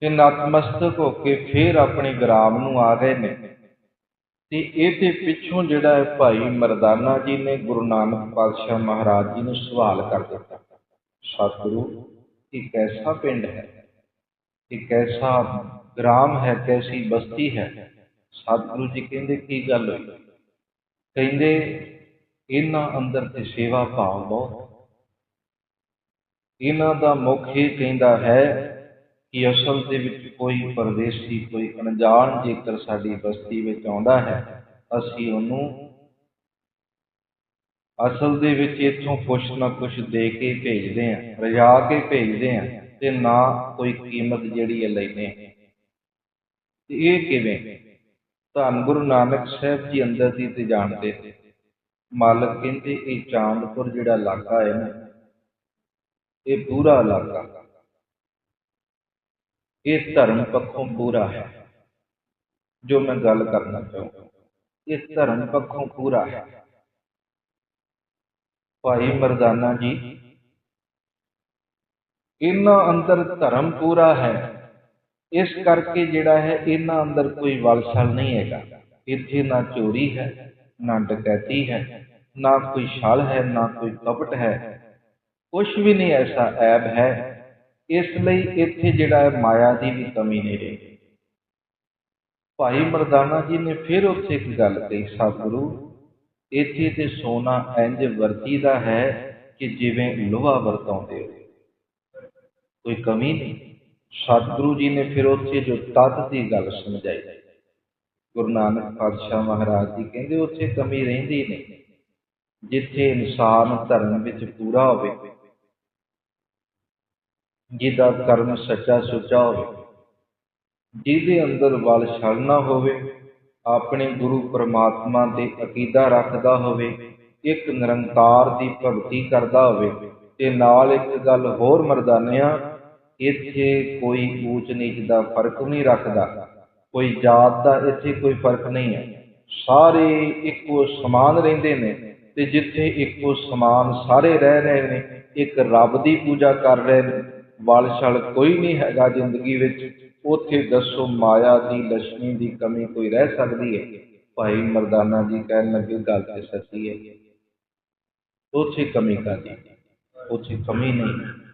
ਤੇ ਨਤਮਸਤਕ ਹੋ ਕੇ ਫੇਰ ਆਪਣੇ ਗ੍ਰਾਮ ਨੂੰ ਆ ਗਏ ਨੇ। ਤੇ ਇਹਦੇ ਪਿੱਛੋਂ ਜਿਹੜਾ ਹੈ ਭਾਈ ਮਰਦਾਨਾ ਜੀ ਨੇ ਗੁਰੂ ਨਾਨਕ ਪਾਤਸ਼ਾਹ ਮਹਾਰਾਜ ਜੀ ਨੂੰ ਸਵਾਲ ਕਰ ਦਿੱਤਾ। ਸਤਿਗੁਰੂ, ਇਹ ਕੈਸਾ ਪਿੰਡ ਹੈ? ਇਹ ਕੈਸਾ ਗ੍ਰਾਮ ਹੈ? ਕੈਸੀ ਬਸਤੀ ਹੈ? ਸਤਿਗੁਰੂ ਜੀ ਕਹਿੰਦੇ, ਕੀ ਗੱਲ ਹੋਈ? ਕਹਿੰਦੇ ਇਹਨਾਂ ਅੰਦਰ ਤੇ ਸੇਵਾ ਭਾਵ ਬਹੁਤ। ਇਹਨਾਂ ਦਾ ਮੁੱਖ ਇਹ ਕਹਿੰਦਾ ਹੈ ਕਿ ਅਸਲ ਦੇ ਵਿੱਚ ਕੋਈ ਪਰਦੇਸੀ, ਕੋਈ ਅਣਜਾਣ ਜੇਕਰ ਸਾਡੀ ਬਸਤੀ ਵਿੱਚ ਆਉਂਦਾ ਹੈ, ਅਸੀਂ ਉਹਨੂੰ ਅਸਲ ਦੇ ਵਿੱਚ ਇਥੋਂ ਕੁਛ ਨਾ ਕੁਛ ਦੇ ਕੇ ਭੇਜਦੇ ਆਂ ਰਜਾ ਕੇ ਭੇਜਦੇ ਆਂ ਤੇ ਨਾ ਕੋਈ ਕੀਮਤ ਜਿਹੜੀ ਹੈ ਲੈਨੇ ਤੇ ਇਹ ਕਿਵੇਂ? ਧੰਨ ਗੁਰੂ ਨਾਨਕ ਸਾਹਿਬ ਜੀ ਅੰਦਰ ਦੀ ਤੇ ਜਾਣਦੇ ਮਾਲਕ ਕਹਿੰਦੇ, ਇਹ ਚਾਂਦਪੁਰ ਜਿਹੜਾ ਇਲਾਕਾ ਹੈ ਨਾ, ਇਹ ਪੂਰਾ ਇਲਾਕਾ। ਇਹ ਧਰਮ ਪੱਖੋਂ ਪੂਰਾ ਹੈ। ਜੋ ਮੈਂ ਗੱਲ ਕਰਨਾ ਚਾਹੁੰਦਾ ਇਹ ਧਰਮ ਪੱਖੋਂ ਪੂਰਾ ਹੈ। ਭਾਈ ਮਰਦਾਨਾ ਜੀ, ਇਹਨਾਂ ਅੰਦਰ ਧਰਮ ਪੂਰਾ ਹੈ। ਇਸ ਕਰਕੇ ਜਿਹੜਾ ਹੈ, ਇਹਨਾਂ ਅੰਦਰ ਕੋਈ ਵਲਸਲ ਨਹੀਂ ਹੈਗਾ। ਇੱਥੇ ਨਾ ਚੋਰੀ ਹੈ ਨਾ ਡਕੈਤੀ ਹੈ ਨਾ ਕੋਈ ਛਲ ਹੈ ਨਾ ਕੋਈ ਕਪਟ ਹੈ ਕੁਝ ਵੀ ਨਹੀਂ ਐਸਾ ਐਬ ਹੈ ਇਸ ਲਈ ਇੱਥੇ ਜਿਹੜਾ ਹੈ ਮਾਇਆ ਦੀ ਵੀ ਕਮੀ ਨਹੀਂ ਰਹੀ ਭਾਈ ਮਰਦਾਨਾ ਜੀ ਨੇ ਫਿਰ ਉੱਥੇ ਇੱਕ ਗੱਲ ਕਹੀ ਸਤਿਗੁਰੂ ਇੱਥੇ ਤੇ ਸੋਨਾ ਇੰਜ ਵਰਤੀਦਾ ਹੈ ਕਿ ਜਿਵੇਂ ਲੋਹਾ ਵਰਤਾਉਂਦੇ ਹੋ ਕੋਈ ਕਮੀ ਨਹੀਂ ਸਤਿਗੁਰੂ ਜੀ ਨੇ ਫਿਰ ਉੱਥੇ ਜੋ ਤਤ ਦੀ ਗੱਲ ਸਮਝਾਈ ਗੁਰੂ ਨਾਨਕ ਪਾਤਸ਼ਾਹ ਮਹਾਰਾਜ ਜੀ ਕਹਿੰਦੇ ਉੱਥੇ ਕਮੀ ਰਹਿੰਦੀ ਨਹੀਂ। ਜਿੱਥੇ ਇਨਸਾਨ ਧਰਮ ਵਿੱਚ ਪੂਰਾ ਹੋਵੇ, ਜਿਹਦਾ ਕਰਮ ਸੱਚਾ ਸੁੱਚਾ ਹੋਵੇ, ਜਿਹਦੇ ਅੰਦਰ ਵਲ ਛਲ ਨਾ ਹੋਵੇ, ਆਪਣੇ ਗੁਰੂ ਪਰਮਾਤਮਾ ਦੇ ਅਕੀਦਾ ਰੱਖਦਾ ਹੋਵੇ, ਇੱਕ ਨਿਰੰਕਾਰ ਦੀ ਭਗਤੀ ਕਰਦਾ ਹੋਵੇ ਤੇ ਨਾਲ ਇੱਕ ਗੱਲ ਹੋਰ ਮਰਦਾਨਿਆਂ, ਇੱਥੇ ਕੋਈ ਊਚ ਨੀਚ ਦਾ ਫ਼ਰਕ ਨਹੀਂ ਰੱਖਦਾ। ਕੋਈ ਜਾਤ ਦਾ ਇੱਥੇ ਕੋਈ ਫ਼ਰਕ ਨਹੀਂ ਹੈ। ਸਾਰੇ ਇੱਕੋ ਸਮਾਨ ਰਹਿੰਦੇ ਨੇ ਤੇ ਜਿੱਥੇ ਇੱਕੋ ਸਮਾਨ ਸਾਰੇ ਰਹਿ ਰਹੇ ਨੇ, ਇੱਕ ਰੱਬ ਦੀ ਪੂਜਾ ਕਰ ਰਹੇ ਨੇ। ਵਲ ਛਲ ਕੋਈ ਨਹੀਂ ਹੈਗਾ ਜ਼ਿੰਦਗੀ ਵਿੱਚ, ਉੱਥੇ ਦੱਸੋ ਮਾਇਆ ਦੀ ਲక్ష్ਮੀ ਦੀ ਕਮੀ ਕੋਈ ਰਹਿ ਸਕਦੀ ਹੈ? ਭਾਈ ਮਰਦਾਨਾ ਜੀ ਕਹਿਣ ਲੱਗੇ, ਗੱਲ ਤੇ ਸੱਚੀ ਹੈ। ਉੱਥੇ ਕਮੀ ਕਰਦੀ ਉੱਥੇ ਕਮੀ ਨਹੀਂ।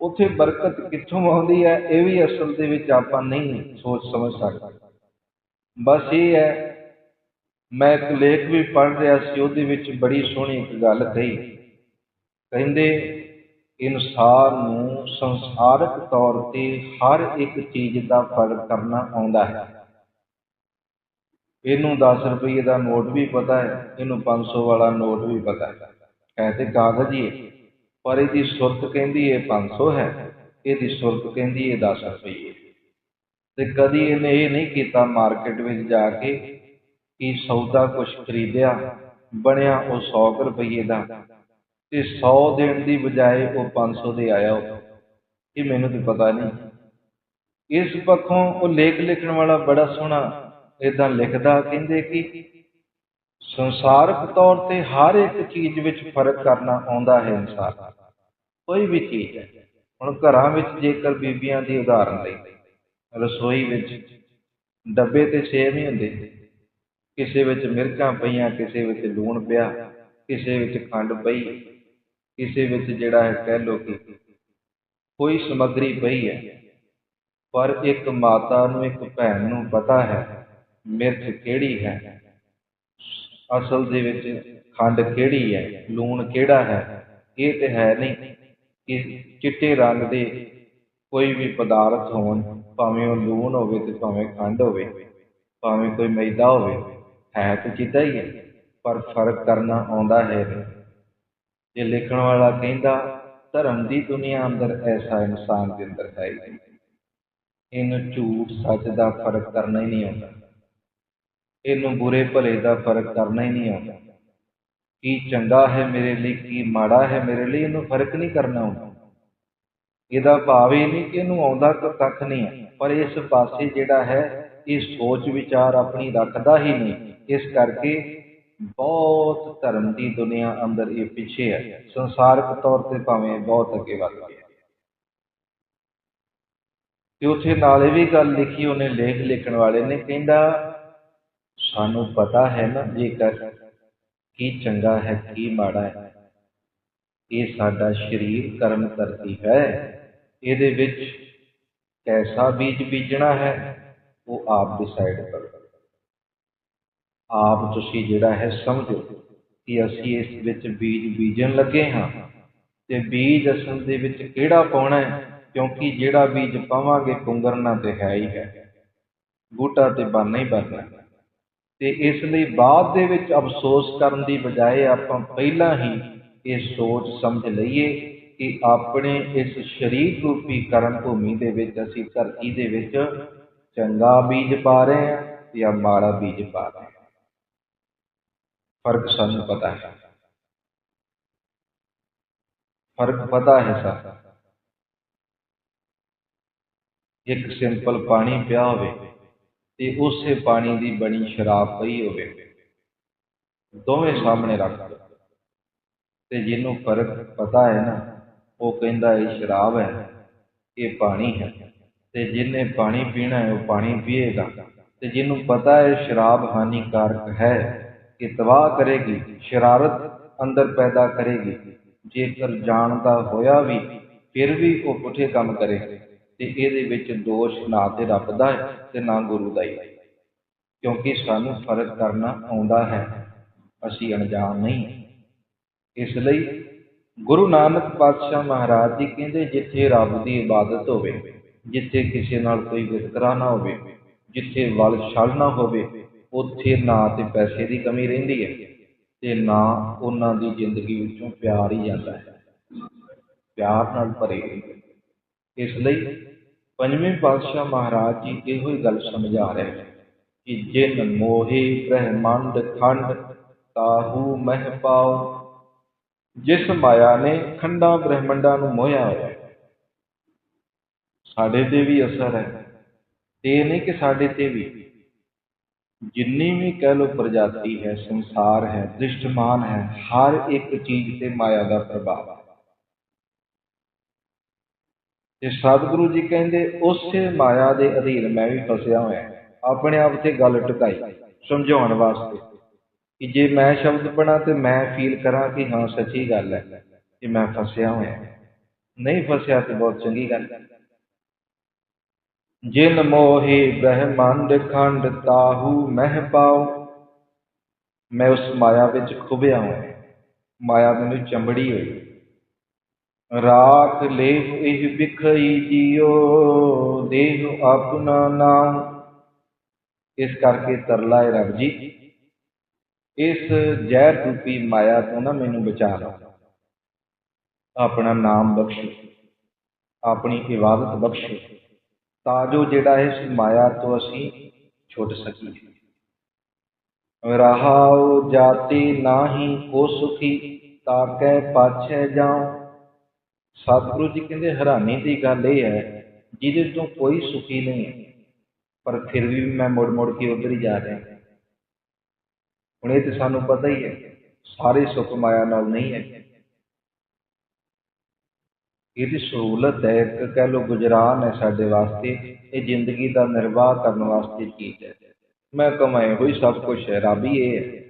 ਉੱਥੇ ਬਰਕਤ ਕਿੱਥੋਂ ਆਉਂਦੀ ਹੈ, ਇਹ ਵੀ ਅਸਲ ਦੇ ਵਿੱਚ ਆਪਾਂ ਨਹੀਂ ਸੋਚ ਸਮਝ ਸਕਦੇ। ਬਸ ਇਹ ਹੈ, ਮੈਂ ਇੱਕ ਲੇਖ ਵੀ ਪੜ੍ਹ ਰਿਹਾ ਸੀ, ਉਹਦੇ ਵਿੱਚ ਬੜੀ ਸੋਹਣੀ ਇੱਕ ਗੱਲ ਕਹੀ। ਕਹਿੰਦੇ, ਇਨਸਾਨ ਨੂੰ ਸੰਸਾਰਕ ਤੌਰ ਤੇ ਹਰ ਇੱਕ ਚੀਜ਼ ਦਾ ਫ਼ਰਕ ਕਰਨਾ ਆਉਂਦਾ ਹੈ। ਇਹਨੂੰ 10 ਰੁਪਏ ਦਾ ਨੋਟ ਵੀ ਪਤਾ ਹੈ, ਇਹਨੂੰ 500 ਵਾਲਾ ਨੋਟ ਵੀ ਪਤਾ ਹੈ। ਹੈ ਕਾਗਜ਼ ਹੀ ਹੈ। ਪਰ ਇਹਦੀ ਸੁਰਤ ਕਹਿੰਦੀ ਇਹ 500 ਹੈ, ਇਹਦੀ ਸੁਰਤ ਕਹਿੰਦੀ ਇਹ 10 ਰੁਪਏ ਤੇ ਕਦੀ ਇਹਨੇ ਇਹ ਨਹੀਂ ਕੀਤਾ ਮਾਰਕੀਟ ਵਿੱਚ ਜਾ ਕੇ ਕਿ ਸੌਦਾ ਕੁਝ ਖਰੀਦਿਆ, ਬਣਿਆ ਉਹ 100 ਰੁਪਏ ਦਾ ਤੇ 100 ਦੇਣ ਦੀ ਬਜਾਏ ਉਹ 500 ਦੇ ਆਇਆ ਇਹ ਮੈਨੂੰ ਤੇ ਪਤਾ ਨਹੀਂ। ਇਸ ਪੱਖੋਂ ਉਹ ਲੇਖ ਲਿਖਣ ਵਾਲਾ ਬੜਾ ਸੋਹਣਾ ਇਦਾਂ ਲਿਖਦਾ, ਕਹਿੰਦੇ ਕਿ ਸੰਸਾਰਕ ਤੌਰ ਤੇ ਹਰ ਇੱਕ ਚੀਜ਼ ਵਿੱਚ ਫ਼ਰਕ ਕਰਨਾ ਆਉਂਦਾ ਹੈ ਇਨਸਾਨ। ਕੋਈ ਵੀ ਚੀਜ਼ ਹੈ। ਹੁਣ ਘਰਾਂ ਵਿੱਚ ਜੇਕਰ ਬੀਬੀਆਂ ਦੀ ਉਦਾਹਰਨ ਲਈ ਰਸੋਈ ਵਿੱਚ ਡੱਬੇ ਤੇ ਸੇਮ ਹੀ ਹੁੰਦੇ, ਕਿਸੇ ਵਿੱਚ ਮਿਰਚਾਂ ਪਈਆਂ, ਕਿਸੇ ਵਿੱਚ ਲੂਣ ਪਿਆ, ਕਿਸੇ ਵਿੱਚ ਖੰਡ ਪਈ, ਕਿਸੇ ਵਿੱਚ ਜਿਹੜਾ ਹੈ ਕਹਿ ਲੋ ਕਿ ਕੋਈ ਸਮੱਗਰੀ ਪਈ ਹੈ, ਪਰ ਇੱਕ ਮਾਤਾ ਨੂੰ, ਇੱਕ ਭੈਣ ਨੂੰ ਪਤਾ ਹੈ ਮਿਰਚ ਕਿਹੜੀ ਹੈ, ਅਸਲ ਦੇ ਵਿੱਚ ਖੰਡ ਕਿਹੜੀ ਹੈ, ਲੂਣ ਕਿਹੜਾ ਹੈ, ਇਹ ਤੇ ਹੈ ਨਹੀਂ। ਕਿ ਚਿੱਟੇ ਰੰਗ ਦੇ ਕੋਈ ਵੀ ਪਦਾਰਥ ਹੋਣ, ਭਾਵੇਂ ਉਹ ਲੂਣ ਹੋਵੇ ਤੇ ਭਾਵੇਂ ਖੰਡ ਹੋਵੇ, ਭਾਵੇਂ ਕੋਈ ਮੈਦਾ ਹੋਵੇ, ਹੈ ਤੇ ਚਿੱਟਾ ਹੀ ਹੈ, ਪਰ ਫ਼ਰਕ ਕਰਨਾ ਆਉਂਦਾ ਹੈ ਜੇ ਲਿਖਣ ਵਾਲਾ ਕਹਿੰਦਾ, ਧਰਮ ਦੀ ਦੁਨੀਆ ਅੰਦਰ ਐਸਾ ਇਨਸਾਨ ਦੇ ਅੰਦਰ ਹੈ ਇਹਨੂੰ ਝੂਠ ਸੱਚ ਦਾ ਫ਼ਰਕ ਕਰਨਾ ਹੀ ਨਹੀਂ ਆਉਂਦਾ। ਇਹਨੂੰ ਬੁਰੇ ਭਲੇ ਦਾ ਫ਼ਰਕ ਕਰਨਾ ਹੀ ਨਹੀਂ ਆਉਂਦਾ। ਕੀ ਚੰਗਾ ਹੈ ਮੇਰੇ ਲਈ, ਕੀ ਮਾੜਾ ਹੈ ਮੇਰੇ ਲਈ, ਇਹਨੂੰ ਫ਼ਰਕ ਨਹੀਂ ਕਰਨਾ ਆਉਂਦਾ ਇਹਦਾ ਭਾਵ ਇਹ ਨਹੀਂ ਕਿ ਇਹਨੂੰ ਆਉਂਦਾ ਕੱਖ ਨਹੀਂ ਹੈ, ਪਰ ਇਸ ਪਾਸੇ ਜਿਹੜਾ ਹੈ, ਇਹ ਸੋਚ ਵਿਚਾਰ ਆਪਣੀ ਰੱਖਦਾ ਹੀ ਨਹੀਂ। ਇਸ ਕਰਕੇ ਬਹੁਤ ਧਰਮ ਦੀ ਦੁਨੀਆ ਅੰਦਰ ਇਹ ਪਿੱਛੇ ਹੈ। ਸੰਸਾਰਕ ਤੌਰ ਤੇ ਭਾਵੇਂ ਬਹੁਤ ਅੱਗੇ ਵੱਧ ਗਿਆ। ਤੇ ਉਥੇ ਨਾਲ ਇਹ ਵੀ ਗੱਲ ਲਿਖੀ, ਉਹਨੇ ਲੇਖ ਲਿਖਣ ਵਾਲੇ ਨੇ, ਕਹਿੰਦਾ, ਸਾਨੂੰ ਪਤਾ ਹੈ ਨਾ, ਜੇਕਰ ਕੀ ਚੰਗਾ ਹੈ ਕੀ ਮਾੜਾ ਹੈ? ਇਹ ਸਾਡਾ ਸਰੀਰ ਕਰਮ ਕਰਦੀ ਹੈ। ਇਹਦੇ ਵਿੱਚ ਕੈਸਾ ਬੀਜ ਬੀਜਣਾ ਹੈ, ਉਹ ਆਪ ਡਿਸਾਈਡ ਕਰੋ। ਆਪ ਤੁਸੀਂ ਜਿਹੜਾ ਹੈ ਸਮਝੋ ਕਿ ਅਸੀਂ ਇਸ ਵਿੱਚ ਬੀਜ ਬੀਜਣ ਲੱਗੇ ਹਾਂ ਤੇ ਬੀਜ ਅਸਲ ਦੇ ਵਿੱਚ ਕਿਹੜਾ ਪਾਉਣਾ ਹੈ? ਕਿਉਂਕਿ ਜਿਹੜਾ ਬੀਜ ਪਾਵਾਂਗੇ ਪੁੰਗਰਨਾ ਤੇ ਹੈ ਹੀ ਹੈ। ਬੂਟਾ ਤੇ ਬਣਨਾ ਹੀ ਬਣਨਾ ਤੇ ਇਸ ਲਈ ਬਾਅਦ ਦੇ ਵਿੱਚ ਅਫਸੋਸ ਕਰਨ ਦੀ ਬਜਾਏ ਆਪਾਂ ਪਹਿਲਾਂ ਹੀ ਇਹ ਸੋਚ ਸਮਝ ਲਈਏ ਕਿ ਆਪਣੇ ਇਸ ਸ਼ਰੀਰ ਰੂਪੀ ਕਰਮ ਭੂਮੀ ਦੇ ਵਿੱਚ ਅਸੀਂ ਧਰਤੀ ਦੇ ਵਿੱਚ ਚੰਗਾ ਬੀਜ ਪਾ ਰਹੇ ਹਾਂ ਜਾਂ ਮਾੜਾ ਬੀਜ ਪਾ ਰਹੇ ਹਾਂ। ਫ਼ਰਕ ਸਾਨੂੰ ਪਤਾ ਹੈ। ਫ਼ਰਕ ਪਤਾ ਹੈ ਸਾ ਇੱਕ ਸਿੰਪਲ ਪਾਣੀ ਪਿਆ ਹੋਵੇ। ਤੇ ਉਸੇ ਪਾਣੀ ਦੀ ਬਣੀ ਸ਼ਰਾਬ ਪਈ ਹੋਵੇ। ਦੋਵੇਂ ਸਾਹਮਣੇ ਰੱਖ ਦੋ ਤੇ ਜਿਹਨੂੰ ਫ਼ਰਕ ਪਤਾ ਹੈ ਨਾ, ਉਹ ਕਹਿੰਦਾ ਇਹ ਸ਼ਰਾਬ ਹੈ, ਇਹ ਪਾਣੀ ਹੈ। ਤੇ ਜਿਹਨੇ ਪਾਣੀ ਪੀਣਾ ਹੈ, ਉਹ ਪਾਣੀ ਪੀਏਗਾ। ਤੇ ਜਿਹਨੂੰ ਪਤਾ ਹੈ ਸ਼ਰਾਬ ਹਾਨੀਕਾਰਕ ਹੈ ਕਿ ਤਬਾਹ ਕਰੇਗੀ, ਸ਼ਰਾਰਤ ਅੰਦਰ ਪੈਦਾ ਕਰੇਗੀ, ਜੇਕਰ ਜਾਣਦਾ ਹੋਇਆ ਵੀ, ਫਿਰ ਵੀ ਉਹ ਪੁੱਠੇ ਕੰਮ ਕਰੇ ਤੇ ਇਹਦੇ ਵਿੱਚ ਦੋਸ਼ ਨਾ ਤੇ ਰੱਬ ਦਾ ਹੈ ਤੇ ਨਾ ਗੁਰੂ ਦਾ ਹੀ ਕਿਉਂਕਿ ਸਾਨੂੰ ਫ਼ਰਕ ਕਰਨਾ ਆਉਂਦਾ ਹੈ, ਅਸੀਂ ਅਣਜਾਣ ਨਹੀਂ। ਇਸ ਲਈ ਗੁਰੂ ਨਾਨਕ ਪਾਤਸ਼ਾਹ ਮਹਾਰਾਜ ਜੀ ਕਹਿੰਦੇ, ਜਿੱਥੇ ਰੱਬ ਦੀ ਇਬਾਦਤ ਹੋਵੇ, ਜਿੱਥੇ ਕਿਸੇ ਨਾਲ ਕੋਈ ਵਿਤਕਰਾ ਨਾ ਹੋਵੇ, ਜਿੱਥੇ ਵਲ ਛਲ ਨਾ ਹੋਵੇ, ਉੱਥੇ ਨਾ ਤੇ ਪੈਸੇ ਦੀ ਕਮੀ ਰਹਿੰਦੀ ਹੈ ਤੇ ਨਾ ਉਹਨਾਂ ਦੀ ਜ਼ਿੰਦਗੀ ਵਿੱਚੋਂ ਪਿਆਰ ਹੀ ਜਾਂਦਾ ਹੈ। ਪਿਆਰ ਨਾਲ ਭਰੇ ਇਸ ਲਈ ਪੰਜਵੇਂ ਪਾਤਸ਼ਾਹ ਮਹਾਰਾਜ ਜੀ ਇਹੋ ਹੀ ਗੱਲ ਸਮਝਾ ਰਹੇ ਕਿ ਜਿਨ ਮੋਹੇ ਬ੍ਰਹਮੰਡ ਖੰਡ ਤਾਹੂ ਮਹਿ ਪਾਉ। ਜਿਸ ਮਾਇਆ ਨੇ ਖੰਡਾਂ ਬ੍ਰਹਮੰਡਾਂ ਨੂੰ ਮੋਹਿਆ ਹੋਇਆ ਸਾਡੇ ਤੇ ਵੀ ਅਸਰ ਹੈ। ਤੇ ਨਹੀਂ ਕਿ ਸਾਡੇ ਤੇ ਵੀ। ਜਿੰਨੀ ਵੀ ਕਹਿ ਲੋ ਪ੍ਰਜਾਤੀ ਹੈ, ਸੰਸਾਰ ਹੈ, ਦ੍ਰਿਸ਼ਟਮਾਨ ਹੈ, ਹਰ ਇੱਕ ਚੀਜ਼ ਤੇ ਮਾਇਆ ਦਾ ਪ੍ਰਭਾਵ ਤੇ ਸਤਿਗੁਰੂ ਜੀ ਕਹਿੰਦੇ, ਉਸੇ ਮਾਇਆ ਦੇ ਅਧੀਨ ਮੈਂ ਵੀ ਫਸਿਆ ਹੋਇਆ ਆਪਣੇ ਆਪ ਤੇ ਗੱਲ ਟਿਕਾਈ, ਸਮਝਾਉਣ ਵਾਸਤੇ ਕਿ ਜੇ ਮੈਂ ਸ਼ਬਦ ਪੜਾਂ ਤੇ ਮੈਂ ਫੀਲ ਕਰਾਂ ਕਿ ਹਾਂ, ਸੱਚੀ ਗੱਲ ਹੈ ਕਿ ਮੈਂ ਫਸਿਆ ਹੋਇਆ ਨਹੀਂ ਫਸਿਆ ਤੇ ਬਹੁਤ ਚੰਗੀ ਗੱਲ ਹੈ। ਜਿਨ ਮੋਹੇ ਬ੍ਰਹਮੰਡ ਖੰਡ ਤਾਹੂ ਮਹਿ ਪਾਉ, ਮੈਂ ਉਸ ਮਾਇਆ ਵਿੱਚ ਖੁਬਿਆ ਹਾਂ। ਮਾਇਆ ਮੈਨੂੰ ਚੰਬੜੀ ਹੋਈ। ਰਾਖ ਲੇਖ ਇਹ ਵਿਖਈ ਜੀਓ ਦੇਹ ਆਪਣਾ ਨਾਮ। ਇਸ ਕਰਕੇ ਤਰਲਾ ਹੈ ਰੱਬ ਜੀ। ਇਸ ਜ਼ਹਿਰ ਰੂਪੀ ਮਾਇਆ ਤੋਂ ਨਾ ਮੈਨੂੰ ਬਚਾ ਲਓ। ਆਪਣਾ ਨਾਮ ਬਖਸ਼ੋ, ਆਪਣੀ ਇਬਾਦਤ ਬਖਸ਼ੋ, ਤਾਂ ਜੋ ਜਿਹੜਾ ਇਸ ਮਾਇਆ ਤੋਂ ਅਸੀਂ ਛੁੱਟ ਸਕੀਏ। ਰਹਾਉ ਜਾਤੀ ਨਾਹੀ ਕੋ ਸੁਖੀ ਤਾਕੈ ਪਾਛੈ ਜਾਉ। ਸਤਿਗੁਰੂ ਜੀ ਕਹਿੰਦੇ, ਹੈਰਾਨੀ ਦੀ ਗੱਲ ਇਹ ਹੈ, ਜਿਹਦੇ ਤੋਂ ਕੋਈ ਸੁਖੀ ਨਹੀਂ ਪਰ ਫਿਰ ਵੀ ਮੈਂ ਮੁੜ ਮੁੜ ਕੇ ਉਧਰ ਹੀ ਜਾ ਰਿਹਾ ਹੁਣ ਇਹ ਤੇ ਸਾਨੂੰ ਪਤਾ ਹੀ ਹੈ, ਸਾਰੇ ਸੁਖ ਮਾਇਆ ਨਾਲ ਨਹੀਂ ਹੈ। ਇਹਦੀ ਸਹੂਲਤ ਹੈ, ਇੱਕ ਕਹਿ ਲੋ ਗੁਜਰਾਨ ਹੈ ਸਾਡੇ ਵਾਸਤੇ, ਇਹ ਜ਼ਿੰਦਗੀ ਦਾ ਨਿਰਵਾਹ ਕਰਨ ਵਾਸਤੇ ਚੀਜ਼ ਹੈ। ਮੈਂ ਕਮਾਏ ਹੋਈ ਸਭ ਕੁਝ ਹੈ, ਰੱਬ ਹੀ ਇਹ ਹੈ।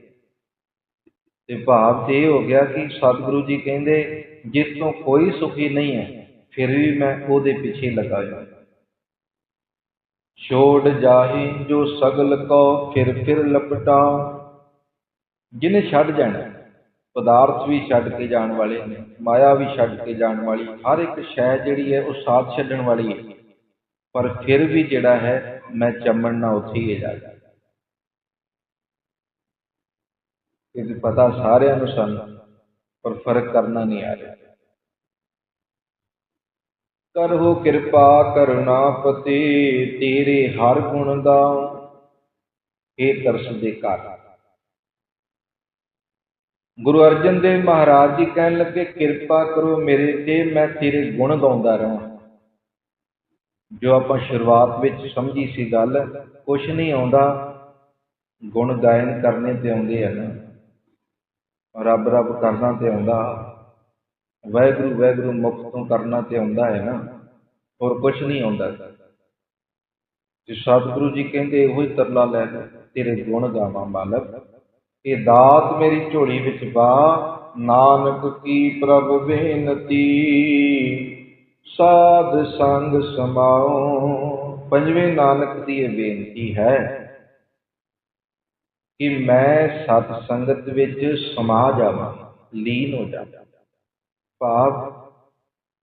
ਤੇ ਭਾਵ ਤੇ ਇਹ ਹੋ ਗਿਆ ਕਿ ਸਤਿਗੁਰੂ ਜੀ ਕਹਿੰਦੇ ਜਿਸ ਤੋਂ ਕੋਈ ਸੁਖੀ ਨਹੀਂ ਹੈ, ਫਿਰ ਵੀ ਮੈਂ ਉਹਦੇ ਪਿੱਛੇ ਲੱਗਾ ਹਾਂ ਛੋੜ ਜਾਹੀ ਜੋ ਸਗਲ ਕੋ ਫਿਰ ਫਿਰ ਲਪਟਾਓ ਜਿਹਨੇ ਛੱਡ ਜਾਣਾ, ਪਦਾਰਥ ਵੀ ਛੱਡ ਕੇ ਜਾਣ ਵਾਲੇ ਨੇ, ਮਾਇਆ ਵੀ ਛੱਡ ਕੇ ਜਾਣ ਵਾਲੀ, ਹਰ ਇੱਕ ਸ਼ੈ ਜਿਹੜੀ ਹੈ ਉਹ ਸਾਥ ਛੱਡਣ ਵਾਲੀ ਹੈ। ਪਰ ਫਿਰ ਵੀ ਜਿਹੜਾ ਹੈ, ਮੈਂ ਚੰਮਣ ਨਾ ਉੱਥੇ ਹੀ ਜਾ ਇਹ ਪਤਾ ਸਾਰਿਆਂ ਨੂੰ ਸਾਨੂੰ ਪਰ ਫ਼ਰਕ ਕਰਨਾ ਨਹੀਂ ਆ ਰਿਹਾ। ਕਰੋ ਕਿਰਪਾ ਕਰੁਣਾਪਤੀ ਤੇਰੇ ਹਰ ਗੁਣ ਦਾ ਇਹ ਤਰਸ ਦੇ ਘਰ। ਗੁਰੂ ਅਰਜਨ ਦੇਵ ਮਹਾਰਾਜ ਜੀ ਕਹਿਣ ਲੱਗੇ, ਕਿਰਪਾ ਕਰੋ ਮੇਰੇ ਤੇ, ਮੈਂ ਤੇਰੇ ਗੁਣ ਗਾਉਂਦਾ ਰਹਾਂ। ਜੋ ਆਪਾਂ ਸ਼ੁਰੂਆਤ ਵਿੱਚ ਸਮਝੀ ਸੀ ਗੱਲ, ਕੁਛ ਨਹੀਂ ਆਉਂਦਾ, ਗੁਣ ਗਾਇਨ ਕਰਨੇ ਤੇ ਆਉਂਦੇ ਆ ਨਾ। ਰੱਬ ਰੱਬ ਕਰਨਾ ਤੇ ਆਉਂਦਾ। ਵਾਹਿਗੁਰੂ ਵਾਹਿਗੁਰੂ ਮੁਖ ਤੋਂ ਕਰਨਾ ਤੇ ਆਉਂਦਾ ਹੈ ਨਾ। ਹੋਰ ਕੁਛ ਨਹੀਂ ਆਉਂਦਾ। ਤੇ ਸਤਿਗੁਰੂ ਜੀ ਕਹਿੰਦੇ, ਇਹੋ ਹੀ ਤਰਲਾ ਲੈ ਤੇਰੇ ਗੁਣ ਗਾਵਾਂ ਮਾਲਕ। ਇਹ ਦਾਤ ਮੇਰੀ ਝੋਲੀ ਵਿੱਚ ਪਾ ਨਾਨਕ ਕੀ ਪ੍ਰਭ ਬੇਨਤੀ? ਸਾਧ ਸੰਗ ਸਮਾਓ ਪੰਜਵੇਂ ਨਾਨਕ ਦੀ ਇਹ ਬੇਨਤੀ ਹੈ। ਕਿ ਮੈਂ ਸਤ ਸੰਗਤ ਵਿੱਚ ਸਮਾ ਜਾਵਾਂ, ਲੀਨ ਹੋ ਜਾਵਾਂ। ਭਾਵ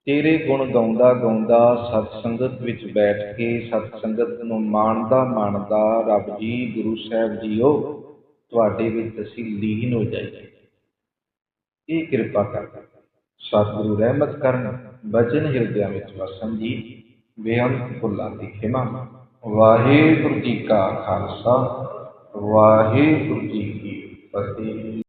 ਤੇਰੇ ਗੁਣ ਗਾਉਂਦਾ ਗਾਉਂਦਾ ਸਤ ਸੰਗਤ ਵਿੱਚ ਬੈਠ ਕੇ ਸਤ ਸੰਗਤ ਨੂੰ ਮਾਣਦਾ ਮਾਣਦਾ ਰੱਬ ਜੀ, ਗੁਰੂ ਸਾਹਿਬ ਜੀਓ, ਤੁਹਾਡੇ ਵਿੱਚ ਅਸੀਂ ਲੀਨ ਹੋ ਜਾਈਏ। ਇਹ ਕਿਰਪਾ ਕਰ। ਸਤਿਗੁਰੂ ਰਹਿਮਤ ਕਰਨ, ਬਚਨ ਹਿਰਦਿਆਂ ਵਿੱਚ ਵਸਣ ਜੀ, ਬੇਅੰਤ ਭੁੱਲਾਂ ਦੀ ਖਿਮਾ। ਵਾਹਿਗੁਰੂ ਜੀ ਕਾ ਖਾਲਸਾ। ਵਾਹਿਗੁਰੂ ਜੀ ਕੀ ਫਤਿਹ।